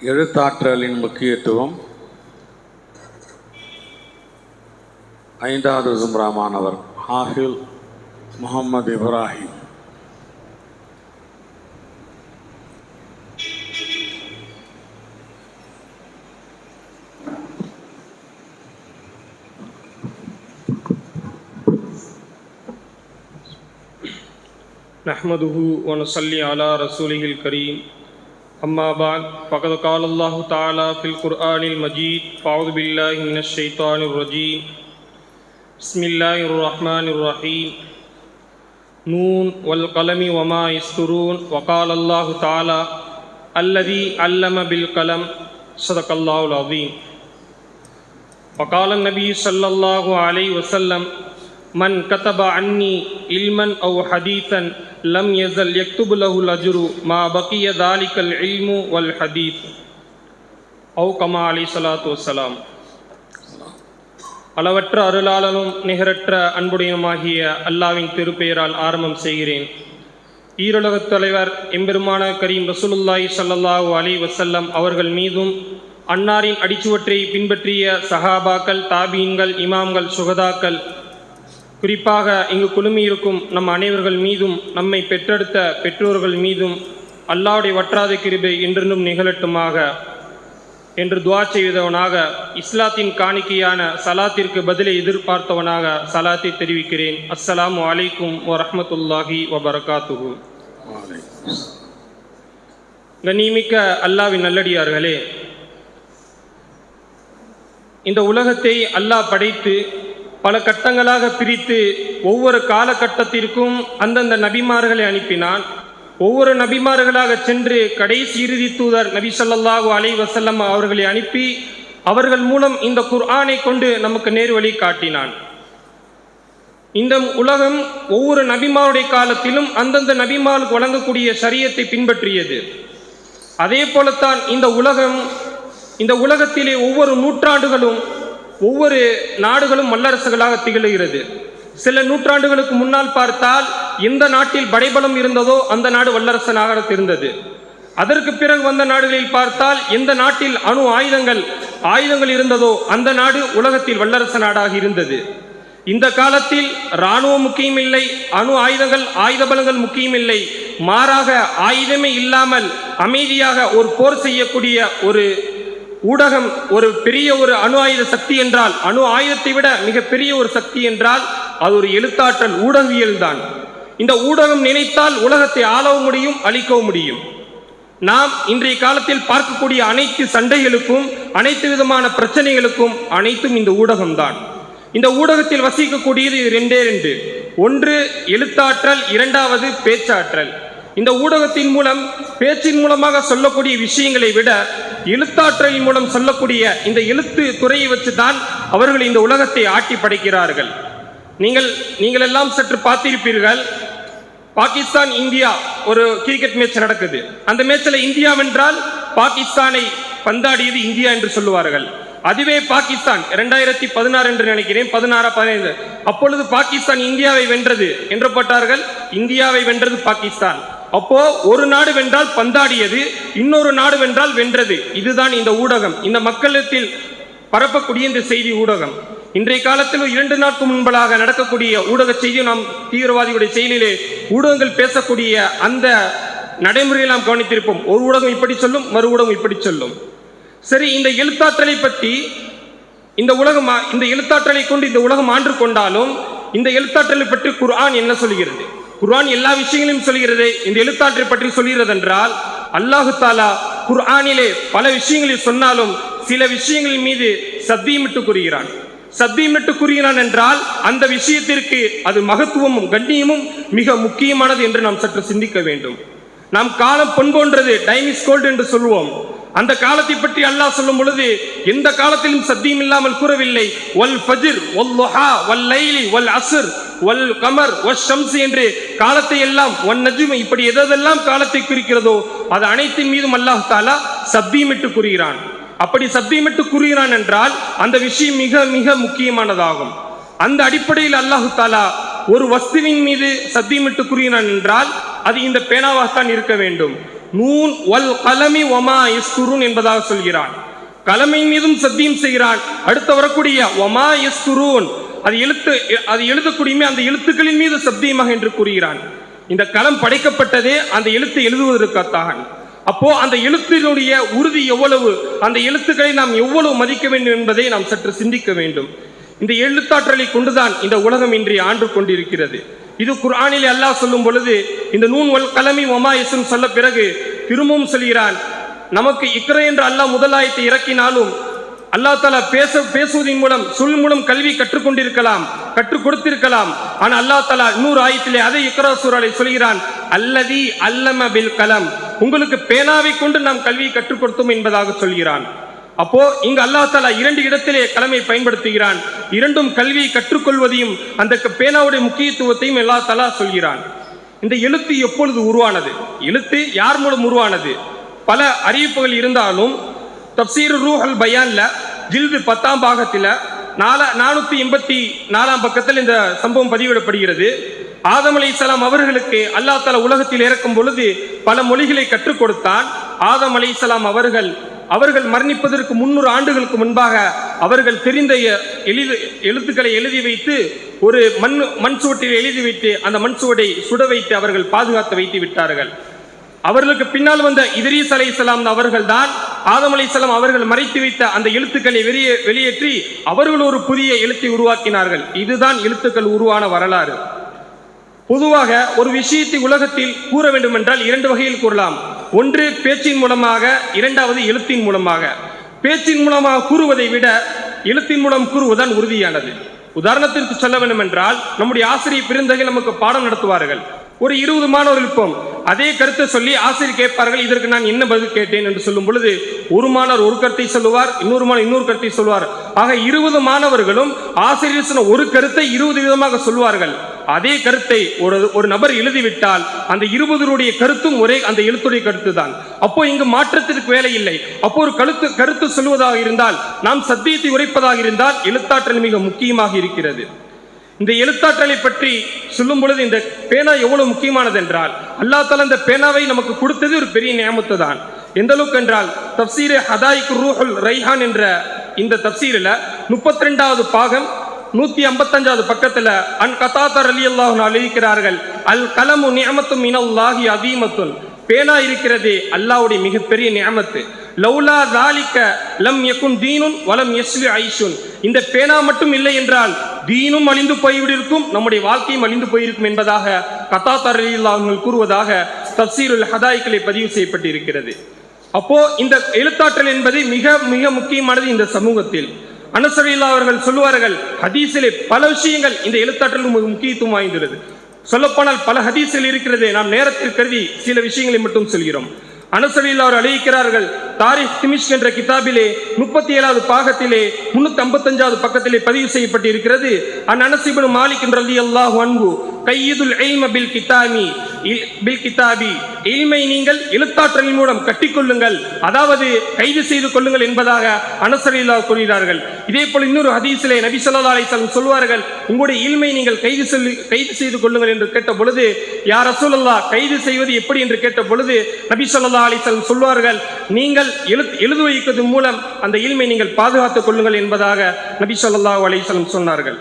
எழுத்தாற்றலின் முக்கியத்துவம் ஐந்தாவது சும்ராமானவர் ஹாஃபில் முகமது இப்ராஹிம் نحمده ونصلي على رسوله الكريم أما بعد فقد قال الله تعالى في القرآن المجيد فأعوذ بالله من الشيطان الرجيم. بسم الله الرحمن الرحيم. نون والقلم وما يسترون وقال الله تعالى الذي علم بالقلم صدق الله العظيم. وقال النبي صلى الله عليه وسلم من كتب عني علما أو حديثا لم يزل يكتب له الأجر ما بقي ذلك العلم والحديث أو كما عليه الصلاة والسلام அளவற்ற அருளாளனும் நிகரற்ற அன்புடையனுமாகிய அல்லாவின் திருப்பெயரால் ஆரம்பம் செய்கிறேன் ஈருலகத் தலைவர் எம்பெருமான கரீம் ரசூலுல்லாஹி ஸல்லல்லாஹு அலைஹி வஸல்லம் அவர்கள் மீதும் அன்னாரின் அடிச்சுவற்றை பின்பற்றிய சஹாபாக்கள் தாபீன்கள் இமாம்கள் சுகதாக்கள் குறிப்பாக இங்கு குழுமியிருக்கும் நம் அனைவர்கள் மீதும் நம்மை பெற்றெடுத்த பெற்றோர்கள் மீதும் அல்லாவுடைய வற்றாத கிருபை என்றென்றும் நிகழட்டுமாக. என்று துவா செய்தவனாக இஸ்லாத்தின் காணிக்கையான சலாத்திற்கு பதிலை எதிர்பார்த்தவனாக சலாத்தை தெரிவிக்கிறேன். அஸ்ஸலாம் வலைக்கும் வரமத்துல்லாஹி வபரகாத்துஹு. கண்ணியமிக்க அல்லாவின் நல்லடியார்களே இந்த உலகத்தை அல்லாஹ் படைத்து பல கட்டங்களாக பிரித்து ஒவ்வொரு காலகட்டத்திற்கும் அந்தந்த நபிமார்களை அனுப்பினான். ஒவ்வொரு நபிமார்களாக சென்று கடைசி இறுதி தூதர் நபி ஸல்லல்லாஹு அலை வசல்லம் அவர்களை அனுப்பி அவர்கள் மூலம் இந்த குர்ஆனை கொண்டு நமக்கு நேர்வழி காட்டினான். இந்த உலகம் ஒவ்வொரு நபிமாருடைய காலத்திலும் அந்தந்த நபிமாருக்கு வழங்கக்கூடிய சரியத்தை பின்பற்றியது. அதே போலத்தான் இந்த உலகம் இந்த உலகத்திலே ஒவ்வொரு நூற்றாண்டுகளும் ஒவ்வொரு நாடுகளும் வல்லரசுகளாக திகழ்கிறது. சில நூற்றாண்டுகளுக்கு முன்னால் பார்த்தால் எந்த நாட்டில் படைபலம் இருந்ததோ அந்த நாடு வல்லரசனாக இருந்தது. அதற்கு பிறகு வந்த நாடுகளில் பார்த்தால் எந்த நாட்டில் அணு ஆயுதங்கள் ஆயுதங்கள் இருந்ததோ அந்த நாடு உலகத்தில் வல்லரச நாடாக இருந்தது. இந்த காலத்தில் இராணுவம் முக்கியமில்லை அணு ஆயுதங்கள் ஆயுத பலங்கள் முக்கியமில்லை மாறாக ஆயுதமே இல்லாமல் அமைதியாக ஒரு போர் செய்யக்கூடிய ஒரு ஊடகம் ஒரு பெரிய ஒரு அணு ஆயுத சக்தி என்றால் அணு ஆயுதத்தை விட மிகப்பெரிய ஒரு சக்தி என்றால் அது ஒரு எழுத்தாற்றல் ஊடகவியல் தான். இந்த ஊடகம் நினைத்தால் உலகத்தை ஆளவும் முடியும் அழிக்கவும் முடியும். நாம் இன்றைய காலத்தில் பார்க்கக்கூடிய அனைத்து சண்டைகளுக்கும் அனைத்து விதமான பிரச்சனைகளுக்கும் அனைத்தும் இந்த ஊடகம்தான் இந்த ஊடகத்தில் வசிக்கக்கூடியது ரெண்டே ரெண்டு. ஒன்று எழுத்தாற்றல் இரண்டாவது பேச்சாற்றல். இந்த ஊடகத்தின் மூலம் பேச்சின் மூலமாக சொல்லக்கூடிய விஷயங்களை விட எழுத்தாற்றலின் மூலம் சொல்லக்கூடிய இந்த எழுத்து துறையை வச்சு தான் அவர்கள் இந்த உலகத்தை ஆட்டி படைக்கிறார்கள். நீங்கள் நீங்கள் எல்லாம் சற்று பார்த்திருப்பீர்கள் பாகிஸ்தான் இந்தியா ஒரு கிரிக்கெட் மேட்ச் நடக்குது. அந்த மேட்சில் இந்தியா வென்றால் பாகிஸ்தானை பந்தாடியது இந்தியா என்று சொல்லுவார்கள். அதுவே பாகிஸ்தான் இரண்டாயிரத்தி பதினாறு என்று நினைக்கிறேன் பதினாறா பதினைந்து. அப்பொழுது பாகிஸ்தான் இந்தியாவை வென்றது என்று போட்டார்கள் இந்தியாவை வென்றது பாகிஸ்தான். அப்போ ஒரு நாடு வென்றால் பந்தாடியது இன்னொரு நாடு வென்றால் வென்றது. இதுதான் இந்த ஊடகம். இந்த மக்களிடத்தில் பரப்பக்கூடிய இந்த செய்தி ஊடகம். இன்றைய காலத்தில் இரண்டு நாட்கு முன்பதாக நடக்கக்கூடிய ஊடக செய்தி நாம் தீவிரவாதிகளுடைய செயலிலே ஊடகங்கள் பேசக்கூடிய அந்த நடைமுறையை நாம் கவனித்திருப்போம். ஒரு ஊடகம் இப்படி சொல்லும் மறு ஊடகம் இப்படி சொல்லும். சரி இந்த எழுத்தாற்றலை பற்றி இந்த உலகம் இந்த எழுத்தாற்றலை கொண்டு இந்த உலகம் ஆண்டு கொண்டாலும் இந்த எழுத்தாற்றலை பற்றி குர்ஆன் என்ன சொல்கிறது குர்ஆன் எல்லா விஷயங்களையும் சொல்கிறது. இந்த எழுத்தாற்றை பற்றி சொல்கிறது என்றால் அல்லாஹு தாலா குர்ஆனிலே பல விஷயங்களில் சொன்னாலும் சில விஷயங்களின் மீது சத்தியமிட்டு கூறுகிறான். சத்தியமிட்டு கூறுகிறான் என்றால் அந்த விஷயத்திற்கு அது மகத்துவமும் கண்ணியமும் மிக முக்கியமானது என்று நாம் சற்று சிந்திக்க வேண்டும். நாம் காலம் பொன் போன்றது டைம் இஸ் கோல்டு என்று சொல்லுவோம். அந்த காலத்தை பற்றி அல்லாஹ் சொல்லும் பொழுது எந்த காலத்திலும் சத்தியம் இல்லாமல் கூறவில்லை. வல் ஃபஜிர் ஒல் லொஹா வல் லைலி வல் அசுர் வல் கமர் வல் ஷம்ஸ் என்று காலத்தை எல்லாம் ஒன் நஜும் இப்படி எதெல்லாம் காலத்தை குறிக்கிறதோ அது அனைத்தின் மீதும் அல்லாஹ் தாலா சத்தியமிட்டு கூறுகிறான். அப்படி சத்தியமிட்டு கூறுகிறான் என்றால் அந்த விஷயம் மிக மிக முக்கியமானதாகும். அந்த அடிப்படையில் அல்லாஹு தாலா ஒரு வஸ்துவின் மீது சத்தியமிட்டு கூறுகிறான் என்றால் அது இந்த பேனாவாகத்தான் இருக்க வேண்டும். நூன் வல் கலமி ஒமா இஸ்குருன் என்பதாக சொல்கிறான். கலமின் மீதும் சத்தியம் செய்கிறான். அடுத்து வரக்கூடிய ஒமா இஸ்குருன் அது எழுத்து அது எழுதக்கூடியமே அந்த எழுத்துக்களின் மீது சத்தியமாக என்று கூறுகிறான். இந்த களம் படைக்கப்பட்டதே அந்த எழுத்தை எழுதுவதற்காகத்தான். அப்போ அந்த எழுத்தினுடைய உறுதி எவ்வளவு அந்த எழுத்துக்களை நாம் எவ்வளவு மதிக்க வேண்டும் என்பதை நாம் சற்று சிந்திக்க வேண்டும். இந்த எழுத்தாற்றலை கொண்டுதான் இந்த உலகம் இன்றைய ஆண்டு கொண்டிருக்கிறது. இது குரானிலே அல்லாஹ் சொல்லும் பொழுது இந்த நூன் வல் கலமி ஒமாயசும் சொல்ல பிறகு திரும்பவும் சொல்கிறான் நமக்கு இக்கரை என்று அல்லாஹ் முதலாயத்தை இறக்கினாலும் அல்லாஹ் தாலா பேச பேசுவதன் மூலம் சொல் மூலம் கல்வி கற்றுக்கொண்டிருக்கலாம் கற்றுக் கொடுத்திருக்கலாம் ஆனால் அல்லாஹ் தாலா நூறு ஆயத்திலே அதை இக்ரா சூறாலை சொல்கிறான் அல்லதி அல்லம பில் கலம். உங்களுக்கு பேனாவை கொண்டு நாம் கல்வியை கற்றுக் கொடுத்தோம் என்பதாக சொல்கிறான். அப்போ இங்கு அல்லாஹ் தாலா இரண்டு இடத்திலே கலமை பயன்படுத்துகிறான். இரண்டும் கல்வியை கற்றுக்கொள்வதையும் அந்த க- பேனாவுடைய முக்கியத்துவத்தையும் அல்லா தாலா சொல்கிறான். இந்த எழுத்து எப்பொழுது உருவானது? எழுத்து யார் மூலம் உருவானது? பல அறிவிப்புகள் இருந்தாலும் தப்சீர் ரூஹல் பயான்ல ஜில்து பத்தாம் பாகத்தில் நாலா நானூத்தி எண்பத்தி நாலாம் பக்கத்தில் இந்த சம்பவம் பதிவிடப்படுகிறது. ஆதம் சலாம் அவர்களுக்கு அல்லாஹ் தலா உலகத்தில் இறக்கும் பொழுது பல மொழிகளை கற்றுக் கொடுத்தான். ஆதம் அலைஹிஸ்ஸலாம் அவர்கள் அவர்கள் மரணிப்பதற்கு முன்னூறு ஆண்டுகளுக்கு முன்பாக அவர்கள் தெரிந்த எழுது எழுத்துக்களை எழுதி வைத்து ஒரு மண் மண் சுவட்டில் எழுதி வைத்து அந்த மண் சுவடை சுட வைத்து அவர்கள் பாதுகாத்து வைத்து விட்டார்கள். அவர்களுக்கு பின்னால் வந்த இத்ரீஸ் அலைஹிஸ்ஸலாம் அவர்கள் தான் ஆதம் அலைஹிஸ்ஸலாம் அவர்கள் மறைத்து வைத்த அந்த எழுத்துக்களை வெளியே வெளியேற்றி அவர்கள் ஒரு புதிய எழுத்தை உருவாக்கினார்கள். இதுதான் எழுத்துக்கள் உருவான வரலாறு. பொதுவாக ஒரு விஷயத்தை உலகத்தில் கூற வேண்டும் என்றால் இரண்டு வகையில் கூறலாம். ஒன்று பேச்சின் மூலமாக இரண்டாவது எழுத்தின் மூலமாக. பேச்சின் மூலமாக கூறுவதை விட எழுத்தின் மூலம் கூறுவதுதான் உறுதியானது. உதாரணத்திற்கு சொல்ல வேண்டும் என்றால் நம்முடைய ஆசிரியர் பிறந்தகை நமக்கு பாடம் நடத்துவார்கள். ஒரு இருபது மாணவர்கள் இருப்போம். அதே கருத்தை சொல்லி ஆசிரியர் கேட்பார்கள் இதற்கு நான் என்ன பதில் கேட்டேன் என்று சொல்லும் பொழுது ஒரு மாணவர் ஒரு கருத்தை சொல்லுவார் இன்னொரு மாணவர் இன்னொரு கருத்தை சொல்வார் ஆக இருபது மாணவர்களும் ஆசிரியர் சொன்ன ஒரு கருத்தை இருபது விதமாக சொல்வார்கள் அதே கருத்தை ஒரு ஒரு நபர் எழுதிவிட்டால் அந்த இருபதனுடைய கருத்தும் ஒரே அந்த எழுத்துடைய கருத்து தான் அப்போ இங்கு மாற்றத்திற்கு வேலை இல்லை. அப்போ ஒரு கருத்து கருத்து சொல்வதாக இருந்தால் நாம் சத்தியத்தை உரைப்பதாக இருந்தால் எழுத்தாற்றல் மிக முக்கியமாக இருக்கிறது. இந்த எழுத்தாற்றலை பற்றி சொல்லும் பொழுது இந்த பேனா எவ்வளவு முக்கியமானது என்றால் அல்லாஹ் தஆலா இந்த பேனாவை நமக்கு கொடுத்தது ஒரு பெரிய நியமத்து தான். எந்த அளவுக்கு என்றால் தப்சீர் ஹதாயிக் ரூஹுல் ரைஹான் என்ற இந்த தப்சீரில் முப்பத்தி ரெண்டாவது பாகம் நூத்தி ஐம்பத்தஞ்சாவது பக்கத்துல அன் கதாத்தர் அலி அல்லாஹ் அறிவிக்கிறார்கள் அல் கலமு நியமத்தும் மினல்லாஹி அதீமத்துன் பேனா இருக்கிறதே அல்லாஹ்வுடைய மிகப்பெரிய நியமத்து. லௌலா தாலிக்க லம் யகுன் தீனுன் வலம் யஸ்லி ஐஷுன். இந்த பேனா மட்டும் இல்லை என்றால் தீனும் அழிந்து போய்விடிருக்கும் நம்முடைய வாழ்க்கையும் அழிந்து போயிருக்கும் என்பதாக கதா அலி கூறுவதாக தப்சீருல் ஹதாய்களை பதிவு செய்யப்பட்டிருக்கிறது. அப்போ இந்த எழுத்தாற்றல் என்பது மிக மிக முக்கியமானது இந்த சமூகத்தில். அனசரில்லா அவர்கள் சொல்லுவார்கள் ஹதீஸிலே பல விஷயங்கள் இந்த எழுத்தாற்றல் மிக முக்கியத்துவம் வாய்ந்துள்ளது. சொல்லப்போனால் பல ஹதீஸில் இருக்கிறது. நாம் நேரத்தில் கருதி சில விஷயங்களை மட்டும் சொல்கிறோம். அனசரில்லா அவர் அழைக்கிறார்கள். தாரிக் திமிஷ் என்ற கிதாபிலே முப்பத்தி ஏழாவது பாகத்திலே முன்னூத்தி ஐம்பத்தஞ்சாவது பக்கத்திலே பதிவு செய்யப்பட்டிருக்கிறது. அன் அனசிபன் மாலிக் என்ற அல்லாஹு அன்பு கையுதுல் எய்ம பில் கித்தாமி இல்- பில் கித்தாபி. இல்மை நீங்கள் எழுத்தாற்றலின் மூலம் கட்டிக்கொள்ளுங்கள். அதாவது கைது செய்து கொள்ளுங்கள் என்பதாக அனசரில்லா கூறுகிறார்கள். இதே போல் இன்னொரு ஹதீஸிலே நபி சொல்லா அலிசலம் சொல்வார்கள் உங்களுடைய இல்மை நீங்கள் கைது சொல்லி கைது செய்து கொள்ளுங்கள் என்று கேட்ட பொழுது யார் அசூலல்லா கைது செய்வது எப்படி? என்று கேட்ட பொழுது நபி சொல்லா அலிசலம் சொல்வார்கள் நீங்கள் எழு எழுது வைப்பதன் மூலம் அந்த இல்மை நீங்கள் பாதுகாத்துக் கொள்ளுங்கள் என்பதாக நபி சொல்லா அலிசலம் சொன்னார்கள்.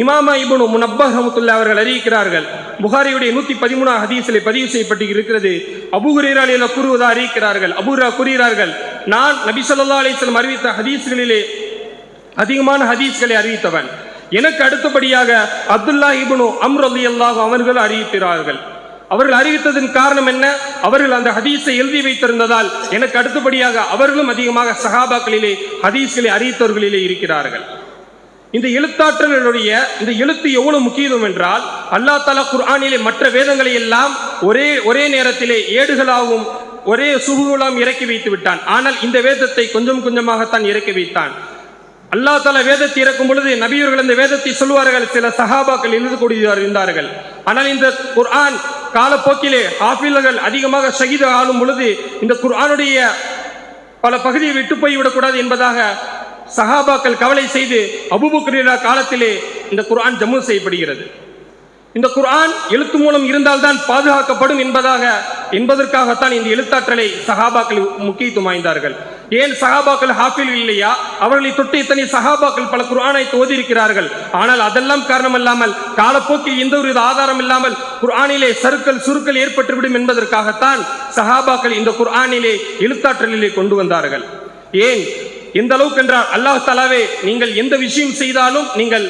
இமாமா இபுனு முனப்பஹ் ரஹ்மத்துல்லாஹி அவர்கள் அறிவிக்கிறார்கள். புகாரியுடைய நூத்தி பதிமூணாம் ஹதீஸில் பதிவு செய்யப்பட்டு இருக்கிறது. அபூ ஹுரைரா கூறுவதா அறிவிக்கிறார்கள். அபுரா கூறுகிறார்கள் நான் நபி சொல்லா அலிஸ்லம் அறிவித்த ஹதீஸ்களிலே அதிகமான ஹதீஸ்களை அறிவித்தவன். எனக்கு அடுத்தபடியாக அப்துல்லா இப்னு அம்ர் அல்லாஹ் அவர்கள் அறிவிக்கிறார்கள் அவர்கள் அறிவித்ததன் காரணம் என்ன? அவர்கள் அந்த ஹதீஸை எழுதி வைத்திருந்ததால் எனக்கு அடுத்தபடியாக அவர்களும் அதிகமாக சஹாபாக்களிலே ஹதீஸ்களை அறிவித்தவர்களிலே இருக்கிறார்கள். இந்த எழுத்தாற்றலுடைய இந்த எழுத்து எவ்வளவு முக்கியத்துவம் என்றால் அல்லாஹ் தலா குர்ஆனிலே மற்ற வேதங்களை எல்லாம் ஒரே ஒரே நேரத்திலே ஏடுகளாகவும் ஒரே சுகுகளாம் இறக்கி வைத்து விட்டான். ஆனால் இந்த வேதத்தை கொஞ்சம் கொஞ்சமாகத்தான் இறக்கி வைத்தான். அல்லாஹ் தலா வேதத்தை இறக்கும் பொழுது நபியர்கள் அந்த வேதத்தை சொல்வார்கள் சில சஹாபாக்கள் எழுதக்கூடிய இருந்தார்கள். ஆனால் இந்த குர்ஆன் காலப்போக்கிலே ஆபிலர்கள் அதிகமாக சகித ஆளும் பொழுது இந்த குர்ஆனுடைய பல பகுதியை விட்டு போய்விடக்கூடாது என்பதாக சஹாபாக்கள் கவலை செய்து அபூபக்கரியா காலத்திலே இந்த குர்ஆன் ஜம்மு செய்யப்படுகிறது. இந்த குர்ஆன் எழுத்து மூலம் இருந்தால்தான் பாதுகாக்கப்படும் என்பதாக என்பதற்காகத்தான் இந்த எழுத்தாற்றலை சஹாபாக்கள் முக்கியத்துவம் வாய்ந்தார்கள். ஏன் சஹாபாக்கள் ஹாஃபில் இல்லையா? அவர்களை தொட்டு இத்தனை சகாபாக்கள் பல குர்ஆனை இருக்கிறார்கள் ஆனால் அதெல்லாம் காரணமல்லாமல் காலப்போக்கில் எந்த ஒரு வித ஆதாரம் இல்லாமல் குர்ஆனிலே சருக்கள் சுருக்கள் ஏற்பட்டுவிடும் என்பதற்காகத்தான் சஹாபாக்கள் இந்த குர்ஆனிலே எழுத்தாற்றலிலே கொண்டு வந்தார்கள். ஏன்? எந்த அளவுக்கு என்றால் அல்லாஹ் தலாவே நீங்கள் எந்த விஷயம் செய்தாலும் நீங்கள்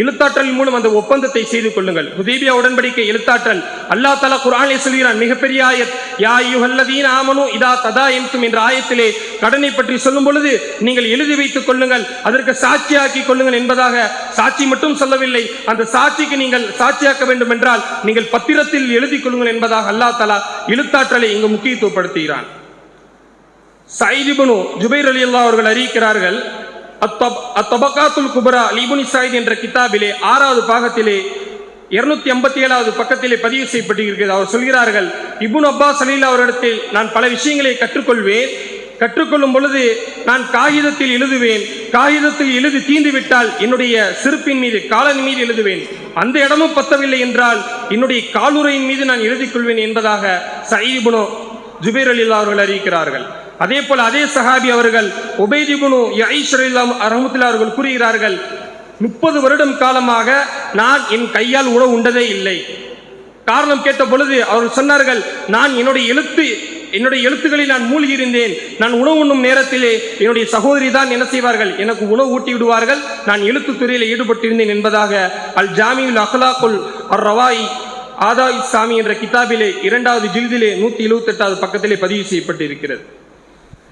எழுத்தாற்றல் மூலம் அந்த ஒப்பந்தத்தை செய்து கொள்ளுங்கள். ஹுதேபியா உடன்படிக்கை எழுத்தாற்றல் அல்லாஹ் தலா குரானை சொல்கிறான் மிகப்பெரிய ஆயத் யா யுஹல்லதீன் ஆமனு இதா ததா என்கும் என்ற ஆயத்திலே கடனை பற்றி சொல்லும் பொழுது நீங்கள் எழுதி வைத்துக் கொள்ளுங்கள் அதற்கு சாட்சியாக்கி கொள்ளுங்கள் என்பதாக சாட்சி மட்டும் சொல்லவில்லை. அந்த சாட்சிக்கு நீங்கள் சாட்சியாக்க வேண்டும் என்றால் நீங்கள் பத்திரத்தில் எழுதி கொள்ளுங்கள் என்பதாக அல்லாஹ் தலா எழுத்தாற்றலை இங்கு முக்கியத்துவப்படுத்துகிறான். சைதிபனு ஜுபைர் அலி அல்லா அவர்கள் அறிவிக்கிறார்கள் அத்தபகாத்துல் குபரா லிபுனி சாயித் என்ற கிதாபிலே ஆறாவது பாகத்திலே இருநூத்தி ஐம்பத்தி ஏழாவது பக்கத்திலே பதிவு செய்யப்பட்டிருக்கிறது. அவர் சொல்கிறார்கள் இபுன் அப்பாஸ் அலிலா அவரிடத்தில் நான் பல விஷயங்களை கற்றுக்கொள்வேன். கற்றுக்கொள்ளும் பொழுது நான் காகிதத்தில் எழுதுவேன். காகிதத்தில் எழுதி தீந்து விட்டால் என்னுடைய சிறுப்பின் மீது காலன் மீது எழுதுவேன். அந்த இடமும் பத்தவில்லை என்றால் என்னுடைய காலுரையின் மீது நான் எழுதிக் கொள்வேன் என்பதாக சயீபுனோ ஜுபேர் அலில்லா அவர்கள் அறிவிக்கிறார்கள். அதே போல அதே சஹாபி அவர்கள் உபைதிபுனு யைஸ்வரில்லாம் அஹமத்துல்லா அவர்கள் கூறுகிறார்கள் முப்பது வருடம் காலமாக நான் என் கையால் உணவு உண்டதே இல்லை. காரணம் கேட்ட பொழுது அவர்கள் சொன்னார்கள் நான் என்னுடைய எழுத்து என்னுடைய எழுத்துக்களில் நான் மூழ்கி இருந்தேன் நான் உணவு உண்ணும் நேரத்திலே என்னுடைய சகோதரி தான் என்ன செய்வார்கள்? எனக்கு உணவு ஊட்டி விடுவார்கள். நான் எழுத்து துறையில் ஈடுபட்டிருந்தேன் என்பதாக அல் ஜாமியுல் அஹ்லாக்குல் அர் ரவாய் ஆதா இஸ்லாமி என்ற கிதாபிலே இரண்டாவது ஜில்திலே நூற்றி எழுபத்தெட்டாவது பக்கத்திலே பதிவு செய்யப்பட்டிருக்கிறது.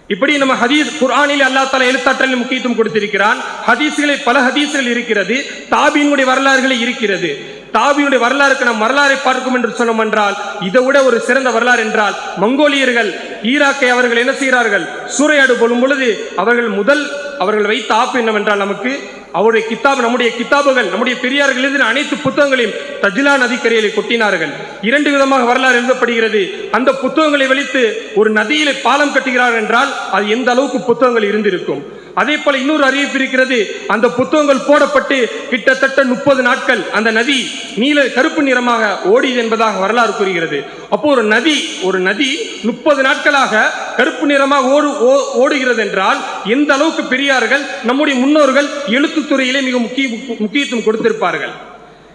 இப்படி நம்ம ஹதீஸ் குரானில் அல்லாஹ் தலா எழுத்தாற்றலில் முக்கியத்துவம் கொடுத்திருக்கிறான். ஹதீஸ்களில் பல ஹதீஸ்கள் இருக்கிறது. தாபீனுடைய வரலாறுகளை இருக்கிறது. தாபியுடைய வரலாறுக்கு நாம் வரலாறை பார்க்கும் என்று சொன்னோம் என்றால் இதை விட ஒரு சிறந்த வரலாறு என்றால் மங்கோலியர்கள் ஈராக்கை அவர்கள் என்ன செய்கிறார்கள்? சூறையாடு போலும் பொழுது அவர்கள் முதல் அவர்கள் வைத்த ஆப்பு என்னவென்றால் நமக்கு அவருடைய கித்தாப் நம்முடைய கித்தாபுகள் நம்முடைய பெரியார்கள் எழுதின அனைத்து புத்தகங்களையும் தஜிலா நதிக்கரையிலே கொட்டினார்கள். இரண்டு விதமாக வரலாறு எழுதப்படுகிறது. அந்த புத்தகங்களை வெளித்து ஒரு நதியிலே பாலம் கட்டுகிறார்கள் என்றால் அது எந்த அளவுக்கு புத்தகங்கள் இருந்திருக்கும்? அதே போல இன்னொரு அறிவிப்பு இருக்கிறது. அந்த புத்தகங்கள் போடப்பட்டு கிட்டத்தட்ட முப்பது நாட்கள் அந்த நதி நீல கருப்பு நிறமாக ஓடியது என்பதாக வரலாறு கூறுகிறது. அப்போ ஒரு நதி ஒரு நதி முப்பது நாட்களாக கருப்பு நிறமாக ஓடு ஓ- ஓடுகிறது என்றால் எந்த அளவுக்கு பெரியார்கள் நம்முடைய முன்னோர்கள் எழுத்துத்துறையிலே மிக முக்கிய முக்கியத்துவம் கொடுத்திருப்பார்கள்.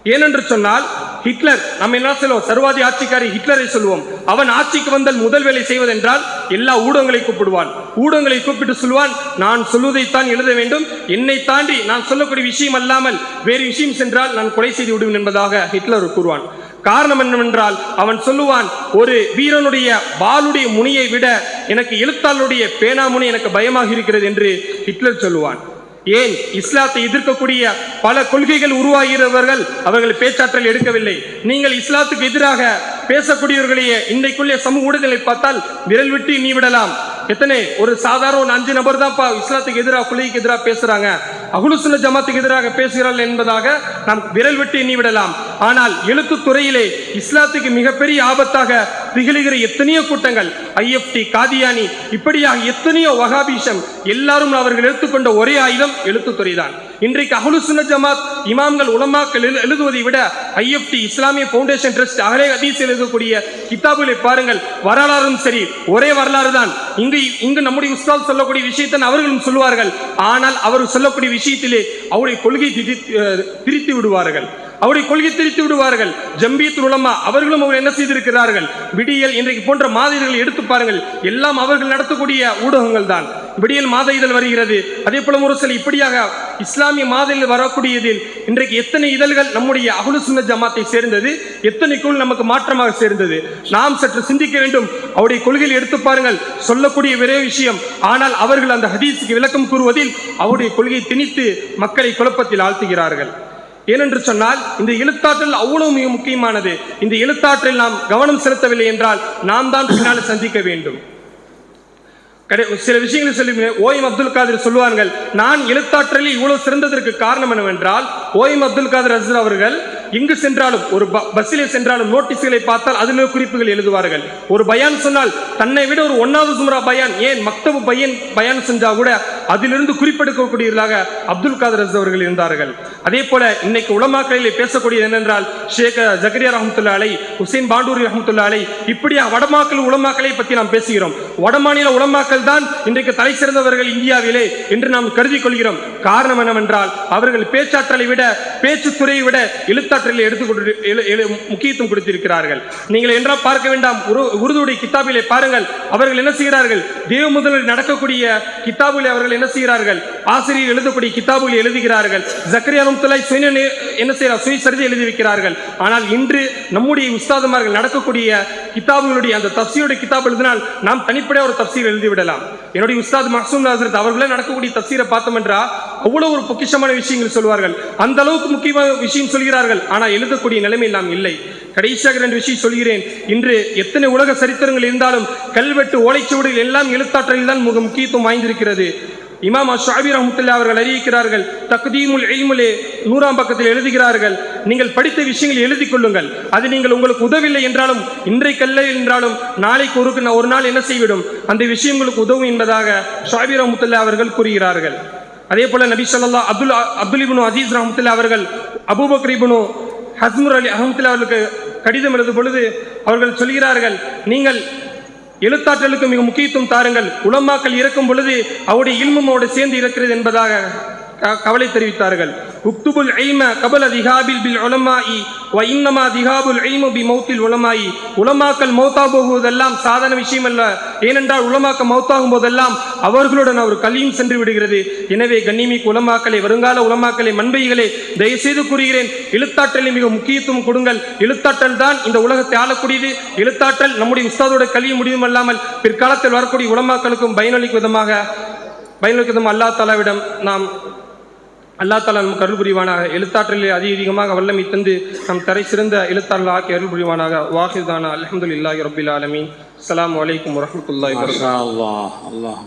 ஏனென்று சொன்னால் ஹிட்லர் நம்ம என்ன சொல்லுவோம் சர்வாதி ஆட்சிக்காரி ஹிட்லரை சொல்லுவோம். அவன் ஆட்சிக்கு வந்தால் முதல் வேலை செய்வதென்றால் எல்லா ஊடகங்களை கூப்பிடுவான். ஊடகங்களை கூப்பிட்டு சொல்லுவான் நான் சொல்வதைத்தான் எழுத வேண்டும். என்னை தாண்டி நான் சொல்லக்கூடிய விஷயம் அல்லாமல் வேறு விஷயம் சென்றால் நான் கொலை செய்து விடுவேன் என்பதாக ஹிட்லர் கூறுவான். காரணம் என்னவென்றால் அவன் சொல்லுவான் ஒரு வீரனுடைய பாலுடைய முனியை விட எனக்கு எழுத்தாளருடைய பேனா முனி எனக்கு பயமாக இருக்கிறது என்று ஹிட்லர் சொல்லுவான். ஏன் இஸ்லாத்தை எதிர்க்கக்கூடிய பல கொள்கைகள் உருவாகிறவர்கள் அவர்கள் பேச்சாற்றல் எடுக்கவில்லை. நீங்கள் இஸ்லாத்துக்கு எதிராக பேசக்கூடியவர்களையே இன்றைக்குள்ளே சமூக ஊடகங்களை பார்த்தால் விரல் விட்டு நீ விடலாம். எத்தனை? ஒரு சாதாரண ஒரு அஞ்சு நபர் தான்ப்பா இஸ்லாத்துக்கு எதிராக கொள்கைக்கு எதிராக பேசுறாங்க. அகுலுசுல்ல ஜமாத்துக்கு எதிராக பேசுகிறார்கள் என்பதாக நாம் விரல் விட்டு நீ விடலாம். ஆனால் எழுத்துத்துறையிலே இஸ்லாத்துக்கு மிகப்பெரிய ஆபத்தாக திகழுகிற எத்தனையோ கூட்டங்கள் ஐஎஃப்டி காதியானி இப்படியாக எத்தனையோ வகாபிஷம் எல்லாரும் அவர்கள் எடுத்துக்கொண்ட ஒரே ஆயுதம் எழுத்துத்துறை தான் இன்றைக்கு அஹ்லுசுன்ன ஜமாத் இமாம்கள் உலமாக்கள் எழுதுவதை விட ஐஎஃப்டி இஸ்லாமிய பவுண்டேஷன் ட்ரஸ்ட் அகலே அதீஸ் எழுதக்கூடிய கிதாபுகளை பாருங்கள் வரலாறும் சரி ஒரே வரலாறு தான். இங்கு இங்கு நம்முடைய உஸ்தாத் சொல்லக்கூடிய விஷயத்தை அவர்களும் சொல்லுவார்கள். ஆனால் அவர் சொல்லக்கூடிய விஷயத்திலே அவருடைய கொள்கை திரித்து விடுவார்கள். அவருடைய கொள்கை திரித்து விடுவார்கள். ஜம்பியத்து உலமா அவர்களும் அவர் என்ன செய்திருக்கிறார்கள்? விடியல் இன்றைக்கு போன்ற மாத இதழ்களை எடுத்து பாருங்கள். எல்லாம் அவர்கள் நடத்தக்கூடிய ஊடகங்கள் தான். விடியல் மாத இதழ் வருகிறது. அதே போல முரசல் இப்படியாக இஸ்லாமிய மாத இதழ் வரக்கூடியதில் இன்றைக்கு எத்தனை இதழ்கள் நம்முடைய அகுலு சுன்ன ஜமாத்தை சேர்ந்தது? எத்தனை குழு நமக்கு மாற்றமாக சேர்ந்தது? நாம் சற்று சிந்திக்க வேண்டும். அவருடைய கொள்கையில் எடுத்து பாருங்கள். சொல்லக்கூடிய ஒரே விஷயம் ஆனால் அவர்கள் அந்த ஹதீஸுக்கு விளக்கம் கூறுவதில் அவருடைய கொள்கையை திணித்து மக்களை குழப்பத்தில் ஆழ்த்துகிறார்கள். ஏனென்று சொன்னால் இந்த எழுத்தாற்றல் அவ்வளவு மிக முக்கியமானது. இந்த எழுத்தாற்றில் நாம் கவனம் செலுத்தவில்லை என்றால் நாம் தான் பின்னால் சந்திக்க வேண்டும். கடை சில விஷயங்களை சொல்லி ஓய்ம் அப்துல் காதிர் சொல்லுவார்கள் நான் எழுத்தாற்றலில் இவ்வளவு சிறந்ததற்கு காரணம் என்னவென்றால் ஓய்ம் அப்துல் காதிர் அசர் அவர்கள் எங்கு சென்றாலும் ஒரு ப- பஸ்ஸிலே சென்றாலும் நோட்டீஸ்களை பார்த்தால் அதில் குறிப்புகள் எழுதுவார்கள். ஒரு பயான் சொன்னால் தன்னை விட ஒரு ஒன்னாவது சுமரா பயான் ஏன் மக்தபு பையன் பயான் செஞ்சா கூட அதிலிருந்து குறிப்பெடுக்கக்கூடியவர்களாக அப்துல் காதர் அவர்கள் இருந்தார்கள். அதே போல இன்னைக்கு உலமாக்களிலே பேசக்கூடியது என்னென்றால் ஷேக் ஜக்கரியா ரஹமத்துல்லா அலை ஹுசைன் பாண்டூரி ரஹமத்துல்லா அலை இப்படியா வடமாக்கல் உலமாக்களை பற்றி நாம் பேசுகிறோம். வடமாநில உலமாக்கள் தான் இன்றைக்கு தலை சிறந்தவர்கள் இந்தியாவிலே என்று நாம் கருதி கொள்கிறோம். காரணம் என்னவென்றால் அவர்கள் பேச்சாற்றலை விட பேச்சுத்துறையை விட எழுத்தாற்றலை எடுத்து கொண்டு- முக்கியத்துவம் கொடுத்திருக்கிறார்கள். நீங்கள் என்றால் பார்க்க வேண்டாம். உரு- உருதுடைய கித்தாபிலே பாருங்கள். அவர்கள் என்ன செய்கிறார்கள்? தேவ முதலில் நடக்கக்கூடிய கித்தாபிலே அவர்கள் அவர்கள் என்ன செய்கிறார்கள்? ஆசிரியர் எழுதக்கூடிய கிதாபுகள் எழுதுகிறார்கள். ஜக்கரியா ரஹ்மத்துல்லாஹி சுய என்ன செய்கிறார் சுயசரிதை எழுதி வைக்கிறார்கள் ஆனால் இன்று நம்முடைய உஸ்தாதுமார்கள் நடக்கக்கூடிய கிதாபுகளுடைய அந்த தப்சீருடைய கிதாப் எழுதினால் நாம் தனிப்படையாக ஒரு தப்சீர் எழுதிவிடலாம். என்னுடைய உஸ்தாத் மஹசூம் நாசரத் அவர்களே நடக்கக்கூடிய தப்சீரை பார்த்தோம் என்றால் அவ்வளோ ஒரு பொக்கிஷமான விஷயங்கள் சொல்வார்கள். அந்த அளவுக்கு முக்கியமான விஷயம் சொல்கிறார்கள். ஆனால் எழுதக்கூடிய நிலைமை நாம் இல்லை. கடைசியாக ரெண்டு விஷயம் சொல்கிறேன். இன்று எத்தனை உலக சரித்திரங்கள் இருந்தாலும் கல்வெட்டு ஓலைச்சுவடிகள் எல்லாம் எழுத்தாற்றலில் தான் மிக முக்கியத்துவம் வாய்ந்திருக்கிறது. இமாம் ஷாபி ரஹமத்துல்லா அவர்கள் அறிவிக்கிறார்கள் தக்தீமுல் எய்முலே நூறாம் பக்கத்தில் எழுதுகிறார்கள் நீங்கள் படித்த விஷயங்களை எழுதி கொள்ளுங்கள். அது நீங்கள் உங்களுக்கு உதவில்லை என்றாலும் இன்றைக்கல்ல என்றாலும் நாளைக்கு ஒரு ஒரு நாள் என்ன செய்விடும்? அந்த விஷயம் உங்களுக்கு உதவும் என்பதாக ஷாபி ரஹமத்துல்லா அவர்கள் கூறுகிறார்கள். அதே போல நபி சொல்லா அப்துல் அப்துல் இபுனு அசீஸ் ரஹமத்துல்லா அவர்கள் அபூபக்கர் இபுனு ஹஸ்முர் அலி அஹமத்துல்லா அவர்களுக்கு கடிதம் எழுதும் பொழுது அவர்கள் சொல்கிறார்கள் நீங்கள் எழுத்தாற்றலுக்கு மிக முக்கியத்துவம் தாருங்கள். உலமாக்கள் இறக்கும் பொழுது அவருடைய இல்மும் அவருடைய சேர்ந்து இருக்கிறது என்பதாக கவலை தெரிவித்தார்கள். உக்துபுல் ஐம கபல திகாபில் பில் உலமாயி வ இன்னமா திகாபுல் ஐமு பி மௌத்தில் உலமாயி உலமாக்கள் மௌத்தா போகுவதெல்லாம் சாதாரண விஷயம் அல்ல. ஏனென்றால் உலமாக்க மௌத்தாகும் போதெல்லாம் அவர்களுடன் அவர் கல்வியும் சென்று விடுகிறது. எனவே கண்ணிமிக்கு உலமாக்களை வருங்கால உலமாக்களை மண்பைகளே தயவுசெய்து கூறுகிறேன் எழுத்தாற்றலை மிக முக்கியத்துவம் கொடுங்கள். எழுத்தாற்றல் தான் இந்த உலகத்தை ஆளக்கூடியது. எழுத்தாற்றல் நம்முடைய உஸ்தாதோட கல்வி முடிவும் அல்லாமல் பிற்காலத்தில் வரக்கூடிய உலமாக்களுக்கும் பயனளிக்கும் விதமாக பயனளிக்கும் விதம் அல்லா தாலாவிடம் நாம் அல்லா தாலா நமக்கு அருள் புரிவானாக. எழுத்தாற்றலில் அதிகமாக வல்லமை தந்து நம் தரை சிறந்த எழுத்தாளர் ஆக்கி அருள் புரிவானாக. வாஹிதானா அல்ஹம்துலில்லாஹி ரப்பில் ஆலமீன். அஸ்ஸலாமு அலைக்கும் வரஹ்மத்துல்லாஹி அல்லாஹ். அல்லாஹ்